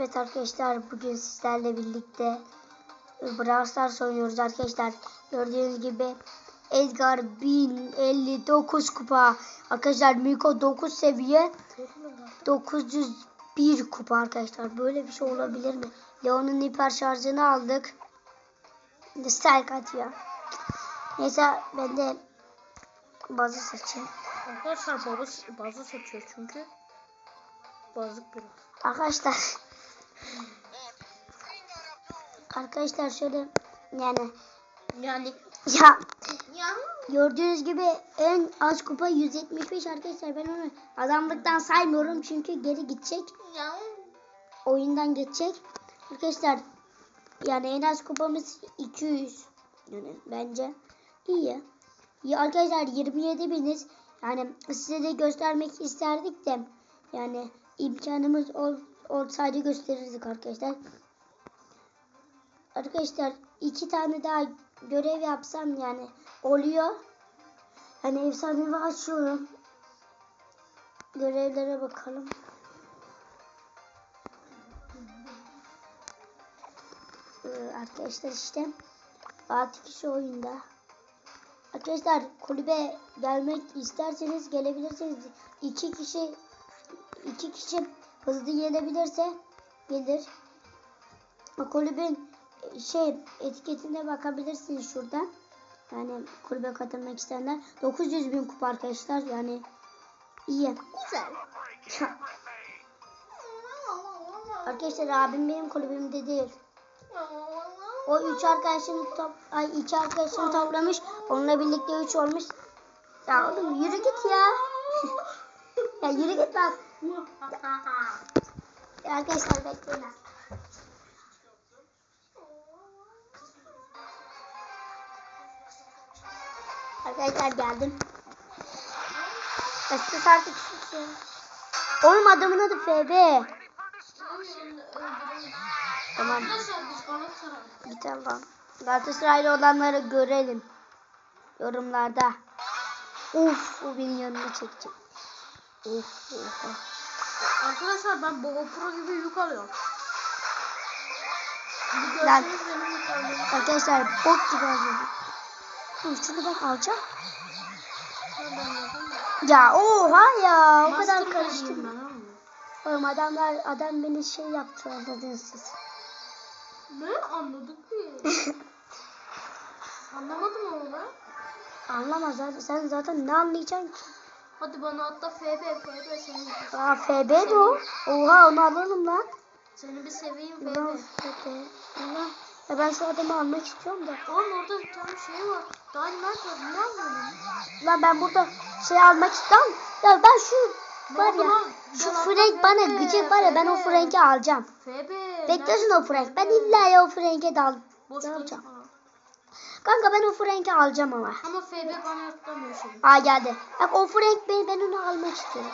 Evet arkadaşlar bugün sizlerle birlikte Brawl Stars oynuyoruz arkadaşlar. Gördüğünüz gibi Edgar 1059 kupa. Arkadaşlar Miko 9 seviye 901 kupa arkadaşlar. Böyle bir şey olabilir mi? Leon'un hiper şarjını aldık. Strike atıyor. Neyse ben de bazı seçeyim. Arkadaşlar bazı, bazı seçiyor çünkü. Bazık biraz. Arkadaşlar Arkadaşlar şöyle yani Yani. Ya. Gördüğünüz gibi en az kupa 175 arkadaşlar. Ben onu adamlıktan saymıyorum çünkü geri gidecek. Oyundan geçecek. Arkadaşlar yani en az kupamız 200 yani bence iyi. Ya arkadaşlar 27 biniz. Yani size de göstermek isterdik de yani imkanımız ol, olsaydı gösterirdik arkadaşlar arkadaşlar iki tane daha görev yapsam yani oluyor hani efsanevi açıyorum görevlere bakalım Ee, arkadaşlar işte 6 kişi oyunda. Arkadaşlar kulübe gelmek isterseniz gelebilirsiniz. 2 kişi 2 kişi hızlı gelebilirse gelir. Kulübün e, şey etiketine bakabilirsiniz şuradan. Yani kulübe katılmak isteyenler 900 bin kupa arkadaşlar yani iyi. Güzel. arkadaşlar abim benim kulübümde değil. O üç arkadaşını top ay iki arkadaşını toplamış. Onunla birlikte üç olmuş. Ya oğlum yürü git ya. ya yürü git bak. Arkadaşlar bekleyin. Arkadaşlar geldim. Estes artık şey. Oğlum adamın adı FB. Tamam. Git Allah'ım. Galatasaraylı olanları görelim. Yorumlarda. Uf o benim yanıma çekecek. Uf oha. Arkadaşlar ben Baba Pro gibi yük alıyorum. Bir Lan. görseniz benim yük alıyorum. Arkadaşlar bok gibi alıyorum. Dur şunu ben alacağım. Ben de anladım. Ya oha ya o kadar karıştım. ben ama. Oğlum adamlar adam beni şey yaptı anladınız siz. Ne anladık ki? Anlamadım ama ben. Anlamaz zaten sen zaten ne anlayacaksın ki? Hadi bana atla FB FB seni. Aa FB de o. Oha onu alalım lan. Seni bir seveyim Ulan FB. FB. Allah. Ya ben şu adamı almak istiyorum da. Oğlum orada bir tane şey var. Dynamite var. Ne anladın? Lan ben burada şey almak istiyorum. Ya ben şu var oldu ya lan? şu Frank bana FB, gıcık var ya ben o FB. Frank'i alacağım. FB. Beklesin o Frank. Ben illa ya o Frank'e de al. Boş ne yapacağım? Kanka ben o Frank'i alacağım ama. Ama FB bana yutlamıyor şimdi. Aa geldi. Bak o Frank ben, ben onu almak istiyorum.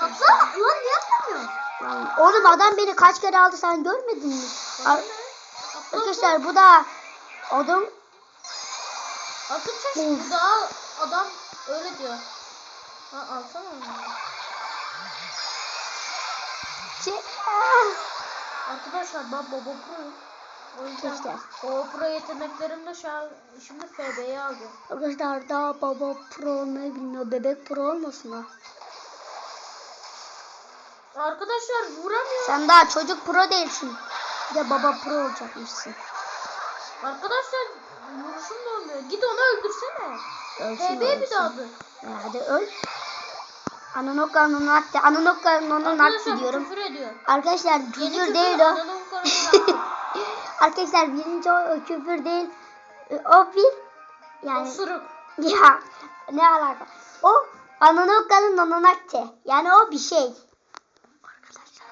Atla. Lan niye atlamıyorsun? Oğlum adam beni kaç kere aldı sen görmedin mi? Ar-. Arkadaşlar bu da adam Of. bu daha adam öyle diyor. Ha alsana onu. şey! Arkadaşlar ben Baba Pro. O yüzden İşte. Baba Pro yeteneklerimle şu an şimdi FB'yi aldım. Arkadaşlar daha baba pro olmayı bilmiyor. Bebek pro olmasın ha. Arkadaşlar vuramıyor. Sen daha çocuk pro değilsin. Bir de baba pro olacakmışsın. Arkadaşlar vuruşum da olmuyor. Git onu öldürsene. Ölsün, FB'ye bir ölsün. daha. E, hadi öl. Ananokka nonakti. Ananokka nonakti Arkadaşlar diyorum. küfür ediyor. Arkadaşlar Yeni küfür değil o. Anadolu Karaman'da. Arkadaşlar birinci o, küfür değil. E, O bir yani Osuruk. ya ne alaka? O Ananokka'nın nonakti. Yani o bir şey. Arkadaşlar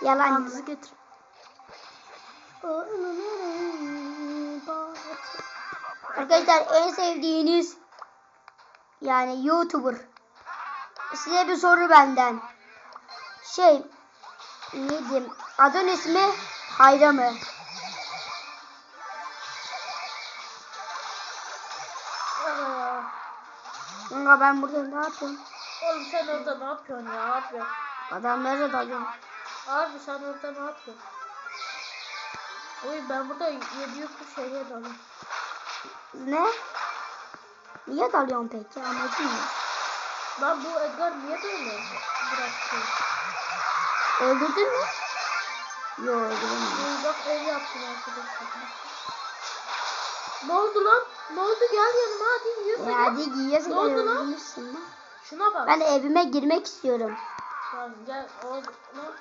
Yalan. Ağzı getir. Arkadaşlar en sevdiğiniz yani YouTuber. Size bir soru benden. Şey ne diyeyim? Adonis mi? Hayra mı? Kanka ben burada ne yapıyorum? Oğlum sen orada ne yapıyorsun ya? Yapıyorsun? Adamlara dalıyorum. Abi sen orada ne yapıyorsun? Oy ben burada yedi yüklü şeye dalıyorum. Ne? Niye dalıyorsun peki? Amacın ne? Lan bu Edgar niye böyle? Biraz şey. Öldürdün mü? Yok öldüremedim. Bak ev yaptım arkadaşlar. Ne oldu lan? Ne oldu gel yanıma hadi yiyorsun. Ya hadi giyiyorsun Ne oldu lan? Şuna bak. Ben evime girmek istiyorum. Lan gel.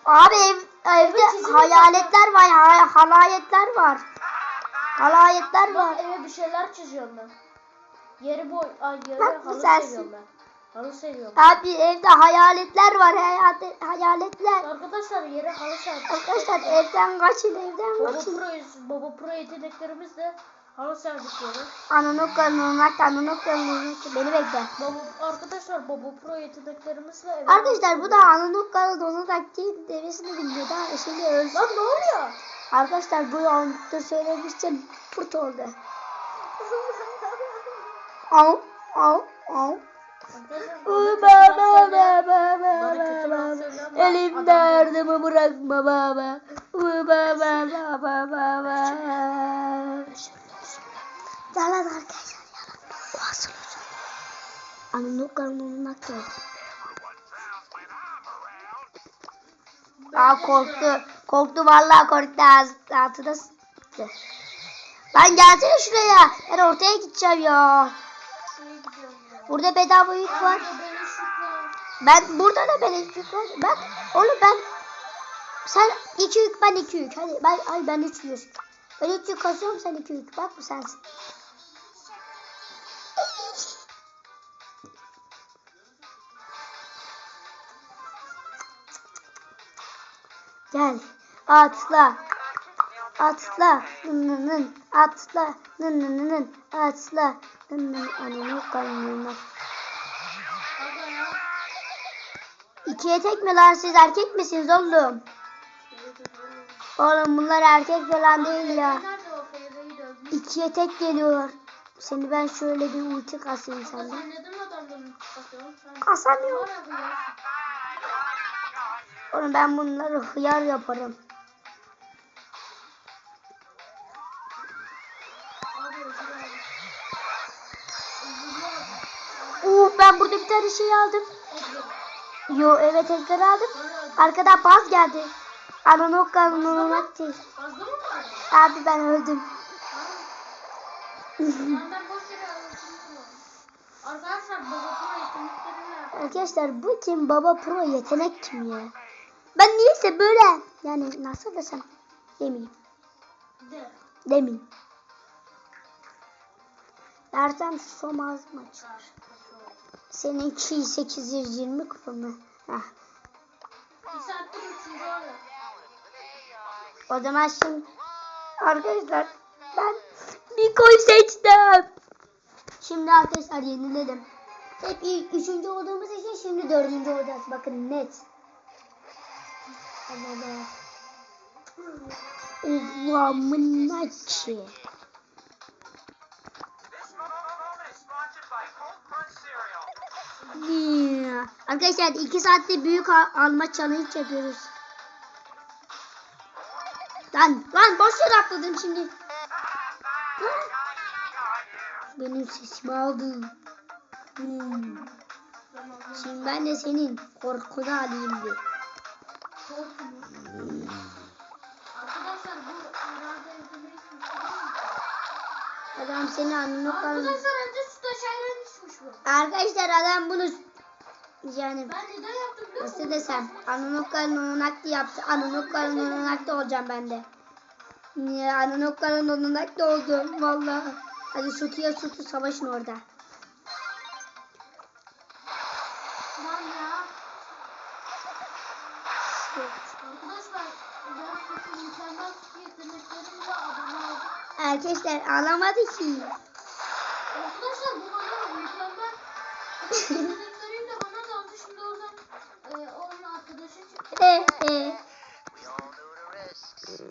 Abi ev, evde hayaletler var. Ha, halayetler var. Halayetler var. Bak eve bir şeyler çiziyorum ben. Yeri boy, ay yeri Bak halı seviyorum ben. Halı seviyorum. Abi evde hayaletler var. Hayal, hayaletler. Arkadaşlar yere halı serdik. Arkadaşlar evden kaçın evden Baba kaçın. Pro, Baba Pro yeteneklerimizle halı serdik yere. Ananı kanınak ananı kanınak. Beni bekle. Baba, arkadaşlar Baba Pro yeteneklerimizle eve Arkadaşlar bu da ananı kanınak değil devesini bilmiyor. Daha şimdi ölsün. Lan ne oluyor? Arkadaşlar bu anda söylemiştim. Pırt oldu. Au au au. Baba baba baba değil. ardımı bırakma baba. Baba baba baba baba. Yalan arkadaşlar yalan. O asıl özür. Anın kanunun hakkı. Aa korktu. Korktu vallahi korktu. Ağzı, altına sıktı. Lan gelsene şuraya. Ben ortaya gideceğim ya. Burada bedava yük var. Ben burada da ben iki yük var. Ben oğlum ben sen iki yük ben iki yük. Hadi ben ay ben üç yük. Ben üç yük kasıyorum sen iki yük. Bak bu sensin. Gel atla atla nın atla nın nın nın atla kanını Aga ya. İkiye tek mi lan siz erkek misiniz oğlum? Oğlum bunlar erkek falan değil ya. İkiye tek geliyor. Seni ben şöyle bir ulti kasayım senden. Kasamıyorum. Oğlum ben bunları hıyar yaparım. Tane şey aldım. Yo evet Edgar aldım. Arkadan baz geldi. Ananı kanunu değil. Abi ben öldüm. Arkadaşlar bu kim? Baba Pro yetenek kim ya? Ben niyeyse böyle. Yani nasıl desem demeyeyim. de Demeyeyim. Dersem susam ağzım açılır. Seninki 820 kupa mı? Heh. O zaman şimdi arkadaşlar ben bir koy seçtim. Şimdi arkadaşlar yeniledim. Hep ilk üçüncü olduğumuz için şimdi dördüncü olacağız. Bakın net. Allah Ulan Arkadaşlar iki saatte büyük al- alma challenge yapıyoruz. Lan lan boş yere atladım şimdi. Benim sesimi aldın. Hmm. Şimdi ben de senin korkunu alayım izlemeyi Adam seni anını kalın. Arkadaşlar önce taşıyla düşmüş bu. Arkadaşlar adam bunu yani nasıl desem anını kalın nakli yaptı. Anını kalın nakli olacağım ben de. Niye anını kalın nakli oldum vallahi. Hadi sutuya sutu savaşın orada. Arkadaşlar ağlamadı ki. Arkadaşlar bu bana mükemmel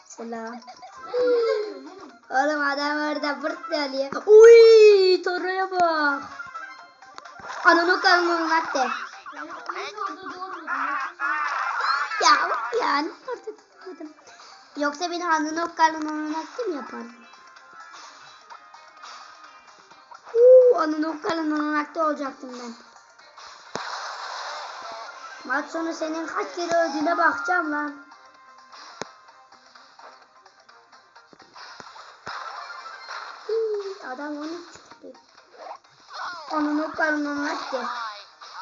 Selam. Ne oğlum? Adam orada fırt alıyor. Uy, Toro'ya bak. Ananı kanunu nakli. Ben hiç orada doğurmadım. Yoksa yani orada tutmadım. Yoksa beni alnın ok karnın onanak mı yapardın? Uuu alnın ok karnın onanakta olacaktım ben. Maç sonu senin kaç kere öldüğüne bakacağım lan. Adam onu çıktı. Onun ok karnın onanaktı.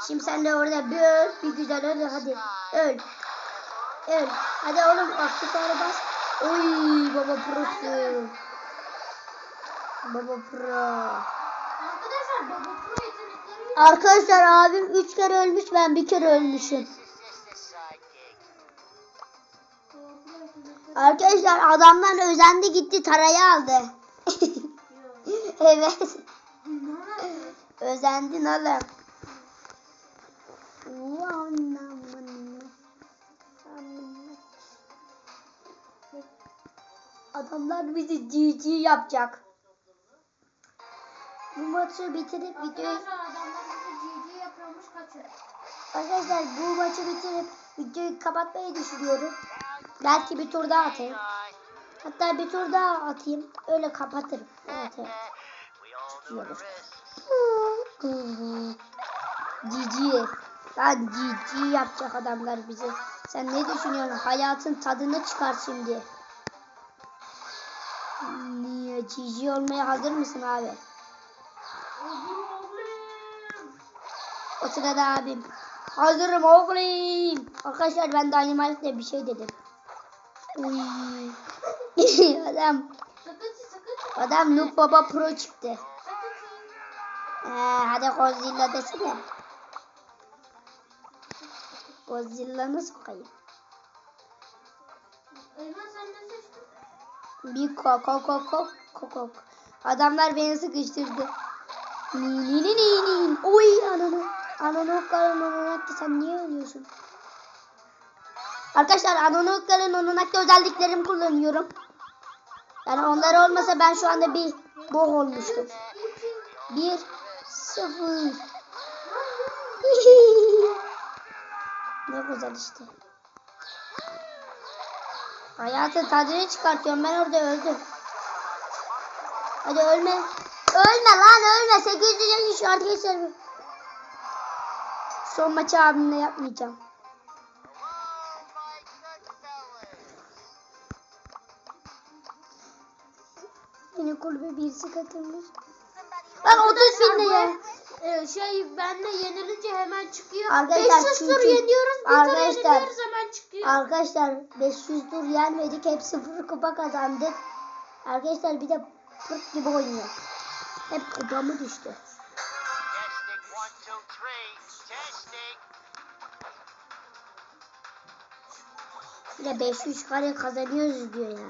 Şimdi sen de orada bir öl, bir güzel öl hadi. Öl. Öl. Hadi oğlum aksesuara bas. Oy baba prosu. Baba pro. Arkadaşlar baba pro Arkadaşlar abim 3 kere ölmüş ben bir kere ölmüşüm. Arkadaşlar adamdan özendi gitti tarayı aldı. evet. Özendin oğlum. Adamlar bizi GG yapacak. Bu maçı bitirip videoyu Arkadaşlar GG bu maçı bitirip videoyu kapatmayı düşünüyorum. Belki bir tur daha atayım. Hatta bir tur daha atayım. Öyle kapatırım. Evet evet. Tutuyoruz. Cici. Lan cici yapacak adamlar bizi. Sen ne düşünüyorsun? Hayatın tadını çıkar şimdi. Niye? Cici olmaya hazır mısın abi? Oğlum oğlum. O sırada abim. Hazırım oğlum. Arkadaşlar ben Dynamite'le bir şey dedim. Adam adam Noob Baba Pro çıktı. Ee, hadi Godzilla desene. Godzilla'nı sokayım. Bir kok kok kok kok kok. Adamlar beni sıkıştırdı. Ni ni. Oy ananı. Ananı okların onunakta sen niye ölüyorsun? Arkadaşlar ananı okların onunakta özelliklerimi kullanıyorum. Yani onlar olmasa ben şu anda bir boh olmuştum. Bir sıfır. ne güzel işte. Hayatın tadını çıkartıyorum. Ben orada öldüm. Hadi ölme. Ölme lan ölme. 800 yaş arkadaşlar. Son maçı abimle yapmayacağım. Yine kulübe birisi katılmış. Lan 30 bin lira. Ee, şey benle yenilince hemen çıkıyor. Arkadaşlar 500 tur çünkü- yeniyoruz. Bir tur Arkadaşlar- yeniliyoruz hemen çıkıyor. Arkadaşlar 500 tur yenmedik. Hep sıfır kupa kazandık. Arkadaşlar bir de pırt gibi oynuyor. Hep kupamı düştü. Bir de 500 kare kazanıyoruz diyor ya.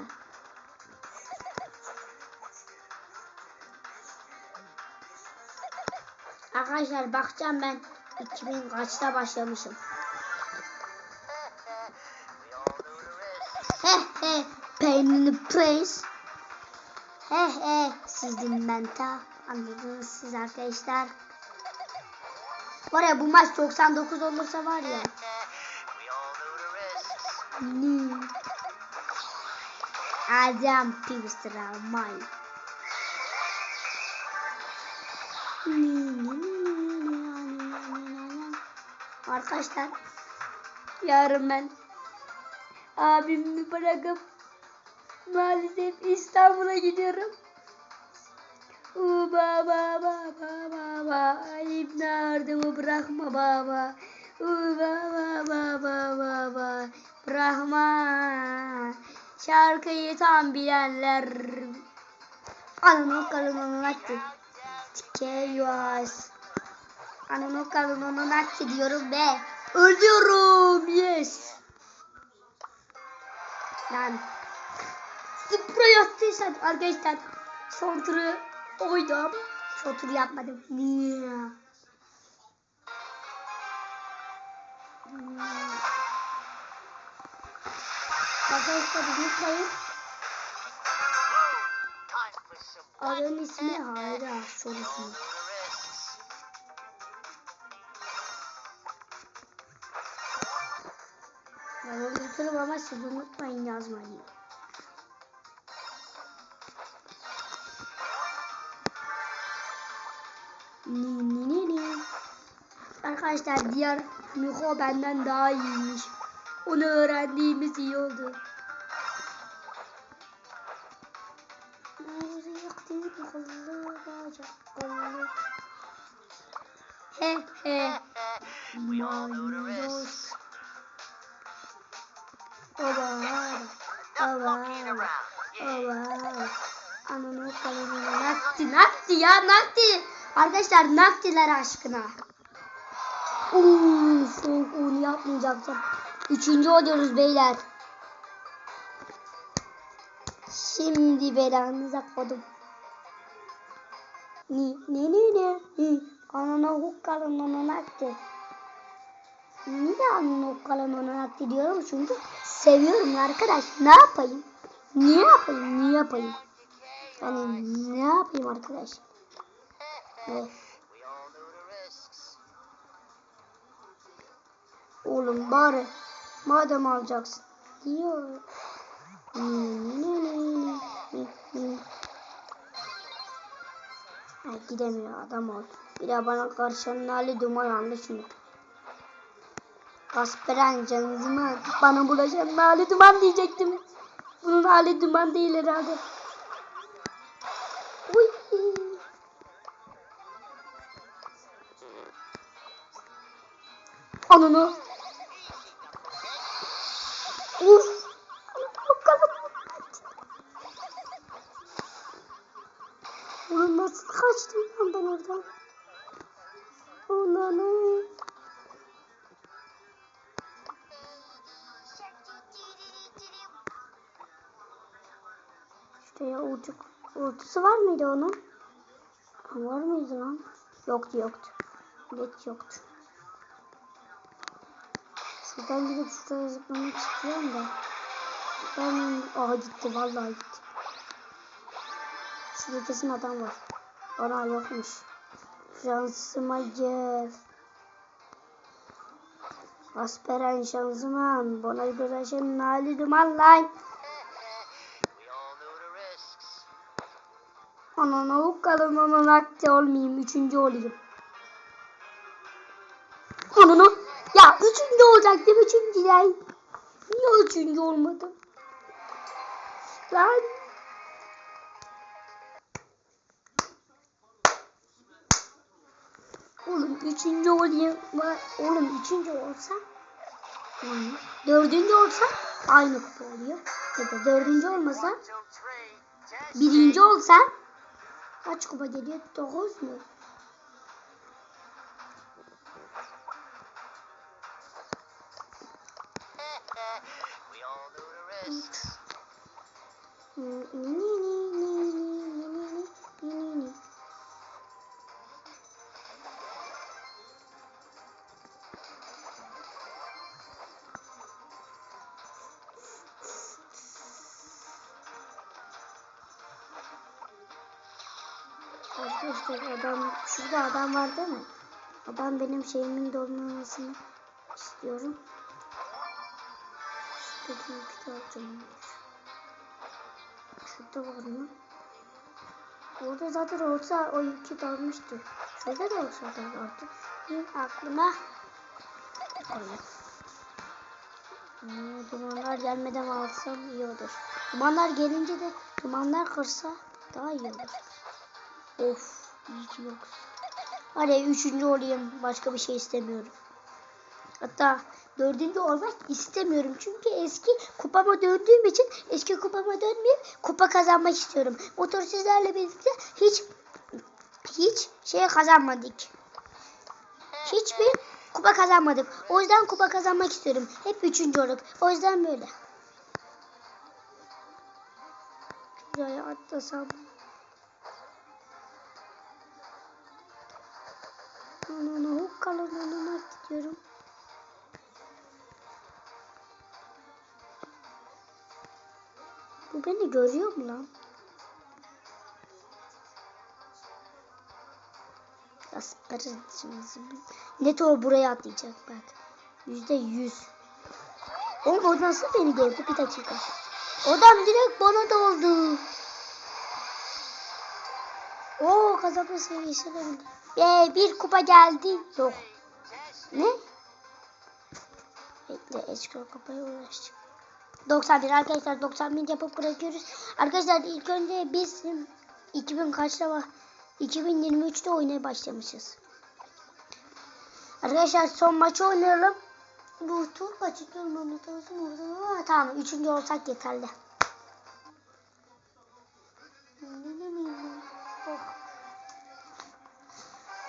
Arkadaşlar bakacağım ben 2000 kaçta başlamışım. He he pain in the place. He he sizin menta anladınız siz arkadaşlar. Var ya bu maç 99 olursa var ya. Ne? Adam Pivistra May. Arkadaşlar yarın ben abimi bırakıp maalesef İstanbul'a gidiyorum. Uba baba baba baba İbn ardımı bırakma baba. Uba baba baba baba bırakma. Şarkıyı tam bilenler. Ananı kalın attı. Chaos. Ananı kalın attı diyorum be. Ölüyorum yes. Lan. Sprey attıysan arkadaşlar son turu oydu ama çotur yapmadım. Niye? Arkadaşlar bir kayıp. Adamın ismi Hayra sorusu. Ben onu tuturum ama siz unutmayın yazmayı. Arkadaşlar diğer Miko benden daha iyiymiş. Onu öğrendiğimiz iyi oldu. He he. risks. Oba, oba, oba. Ananı kalemine nakti, nakti ya nakti. Arkadaşlar naktiler aşkına. Uuu soğuk un yapmayacaktım. Üçüncü oluyoruz beyler. Şimdi belanıza kodum. Ni ni ni ni ni. Anana hukkalın ona nakti. Niye anne hukkalın ona nakti diyorum çünkü seviyorum arkadaş. Ne yapayım? Niye yapayım? Niye yapayım? Yani ne yapayım arkadaş? Evet. Oğlum bari madem alacaksın diyor. Ha, gidemiyor adam ol. Bir daha bana karşı nali duman aldı şunu. Kasperen canızıma bana bulaşan nali duman diyecektim. Bunun hali duman değil herhalde. Uy. Ortası var mıydı onun? Var mıydı lan? Yoktu yoktu. Net yoktu. Şuradan gidip şuraya zıplamak istiyorum da. Ben... Aha gitti vallahi gitti. Şurada kesin adam var. Ana yokmuş. Şansıma gel. Asperen şansıman. Bana bırakın hali duman lan. Anana hukalım onun akti olmayayım. Üçüncü olayım. Anana. Ya üçüncü olacaktım. Üçüncü lan. Niye üçüncü olmadım? Lan. Oğlum üçüncü olayım. Oğlum üçüncü olsam. Dördüncü olsam aynı kupa oluyor. Ya da dördüncü olmasa birinci olsam kaç kupa geliyor? Dokuz mu? we şurada adam var değil mi? Adam benim şeyimin dolmamasını istiyorum. Şuradaki yükü alacağım. Şurada var mı? Orada zaten olsa o yükü dalmıştı. Şurada da olsa da vardı. Benim aklıma koyayım. Hmm, dumanlar gelmeden alsam iyi olur. Dumanlar gelince de dumanlar kırsa daha iyi olur. Of ki yok. Hadi üçüncü olayım. Başka bir şey istemiyorum. Hatta dördüncü olmak istemiyorum. Çünkü eski kupama döndüğüm için eski kupama dönmeyip kupa kazanmak istiyorum. Motorsizlerle birlikte hiç hiç şey kazanmadık. Hiçbir kupa kazanmadık. O yüzden kupa kazanmak istiyorum. Hep üçüncü olduk. O yüzden böyle. Şuraya atlasam. Ananı hukkalanana gidiyorum. Bu beni görüyor mu lan? Asparın şimdi. Net o buraya atlayacak bak. Yüzde yüz. Oğlum o nasıl beni gördü? Bir dakika. Adam direkt bana daldı. Oo kazanma seviyesine bindi. Ee, bir kupa geldi. Yok. Ne? Bekle eski kupaya ulaşacağım. 91 arkadaşlar 91 yapıp bırakıyoruz. Arkadaşlar ilk önce biz 2000 kaçta var? 2023'te oynaya başlamışız. Arkadaşlar son maçı oynayalım. Bu tur kaçı orada. Aa, Tamam üçüncü olsak yeterli.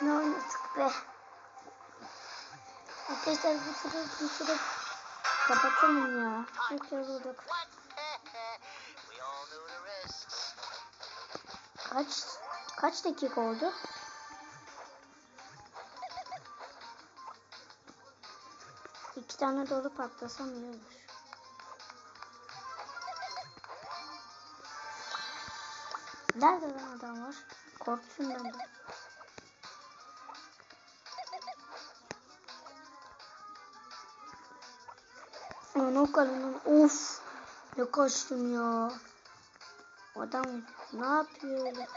Ne oynadık be. Arkadaşlar bu turu bu turu kapatalım ya. Çok yorulduk. Kaç kaç dakika oldu? İki tane dolu patlasam iyi olur. Nerede lan adam var? Korktum ben de. Lan o kadının of ne kaçtım ya. Adam ne yapıyor öyle?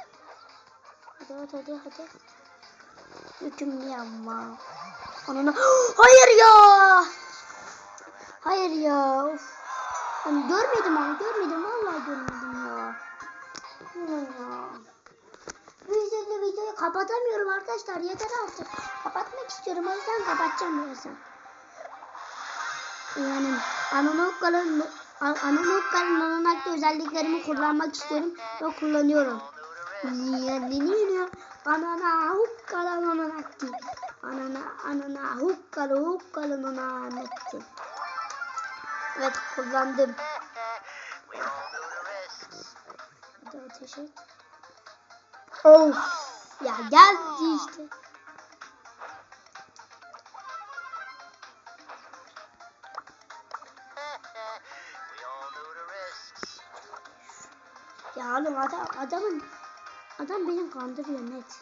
Hadi hadi hadi hadi. Hükümlü ama. Anana hayır ya. Hayır ya. Of. Ben görmedim onu görmedim vallahi görmedim ya. Ulan ya. Bu yüzden de videoyu kapatamıyorum arkadaşlar yeter artık. Kapatmak istiyorum o yüzden kapatacağım birazdan. Yani Ananokkal'ın Ananokkal'ın Ananak'ta özelliklerimi kullanmak istiyorum ve kullanıyorum. Niye Anana hukkala ananakti. Anana anana hukkala hukkala ananakti. Evet kullandım. et. Of. Ya geldi işte. Ya oğlum adam, adamın adam beni kandırıyor net.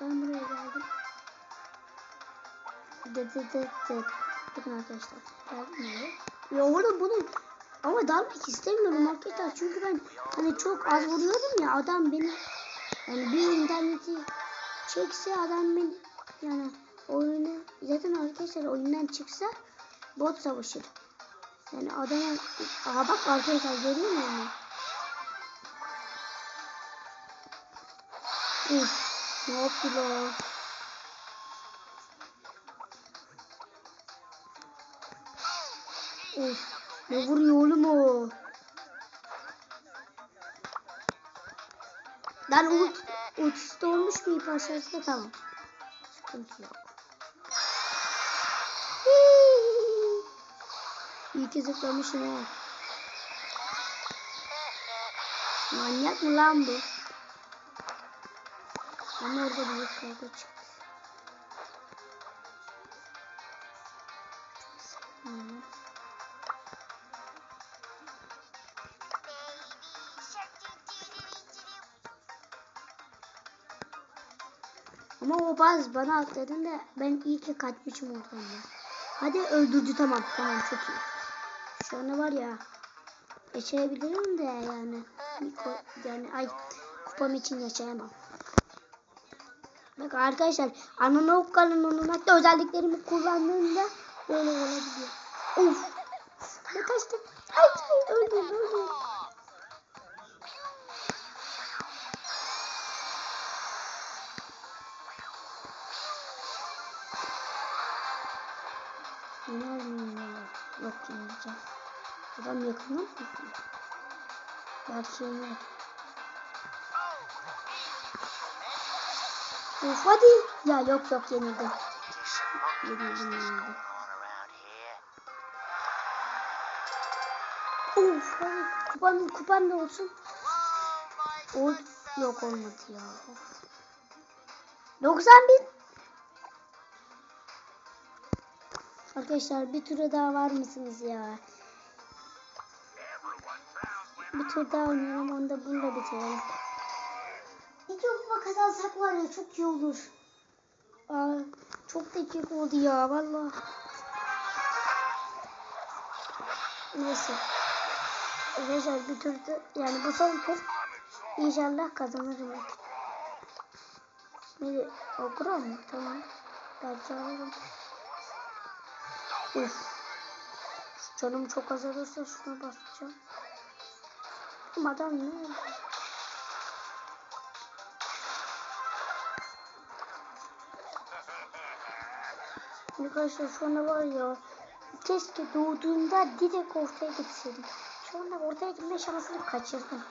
Ben buraya geldim. Dı dı dı dı. Bakın arkadaşlar. Geldim buraya. Ya oğlum bunun ama dalmak istemiyorum arkadaşlar. Çünkü ben hani çok az vuruyorum ya adam beni yani bir interneti çekse adam beni yani oyunu zaten arkadaşlar oyundan çıksa bot savaşır. Yani adama Aa bak arkadaşlar görüyor musun? Uf, ne yaptı lan? Uf, ne vuruyor oğlum o? Lan ult, ultisi olmuş mu ip aşağısında tamam. Sıkıntı yok. İyi ki zıplamışım ha. Manyak mı lan bu? Ama orada büyük kavga çıktı. Ama o baz bana atladığında ben iyi ki kaçmışım oradan ya. Hadi öldürdü tamam tamam çok iyi. Şu anda var ya yaşayabilirim de yani bir yani ay kupam için yaşayamam. Bak arkadaşlar Ananokkal'ın onun hatta özelliklerimi kullandığımda böyle olabiliyor. Of. Ne kaçtım. Ay ay öldüm öldüm. Alayım ya? Yok yeneceğim. Adam yakında mı? Belki yener. Of hadi. Ya yok yok yenildim. Yenildim yenildim. Of hadi. Kupan, kupan da olsun. O yok olmadı ya. Of. 91. Arkadaşlar bir tura daha var mısınız ya? Bir tur daha oynayalım onu da bununla bitirelim. İki kupa kazansak var ya çok iyi olur. Aa, çok dakika oldu ya valla. Neyse. Arkadaşlar bir turda yani bu son tur inşallah kazanırım. Şimdi okura mı? Tamam. Belki alırım. Uf. Canım çok azalırsa şuna basacağım. Ama adam ne Arkadaşlar şu anda var ya keşke doğduğunda direkt ortaya gitseydim. Şu anda ortaya gitme şansını kaçırdım.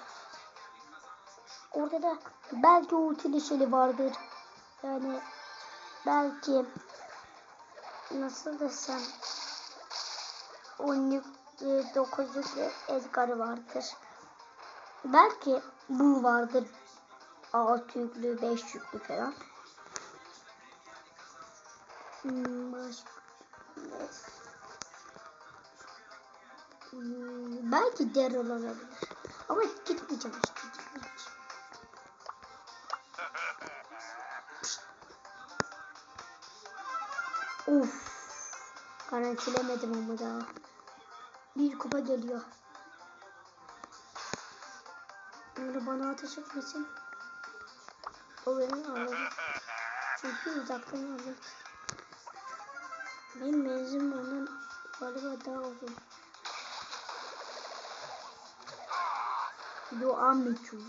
Orada da belki ulti şeyi vardır. Yani belki nasıl desem 10 yüklü 9 yüklü Edgar'ı vardır. Belki bu vardır. 6 yüklü 5 yüklü falan. Hmm, belki Daryl olabilir. Ama gitmeyeceğim işte. Of. Garantilemedim ama daha. Bir kupa geliyor. Öyle bana ateş etmesin. O beni alır. Çünkü uzaktan alır. Benim menzim onun galiba daha uzun. Dua meçhul.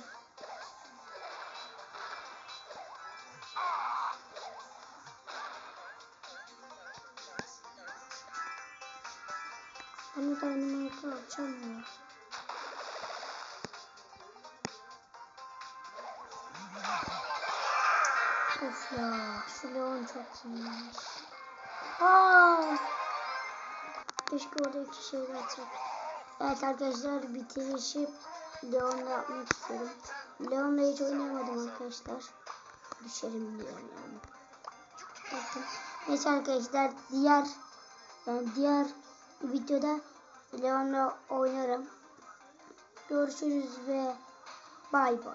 Hani dynamite alacağım ya. Of ya, şu Leon çok iyiymiş. Keşke orada iki şey. Evet arkadaşlar bitirişi Leon'la yapmak istiyorum. Leon'la hiç oynayamadım arkadaşlar. Düşerim diye yani. Bakın. Neyse arkadaşlar diğer yani diğer videoda Leon'la oynarım. Görüşürüz ve bay bay.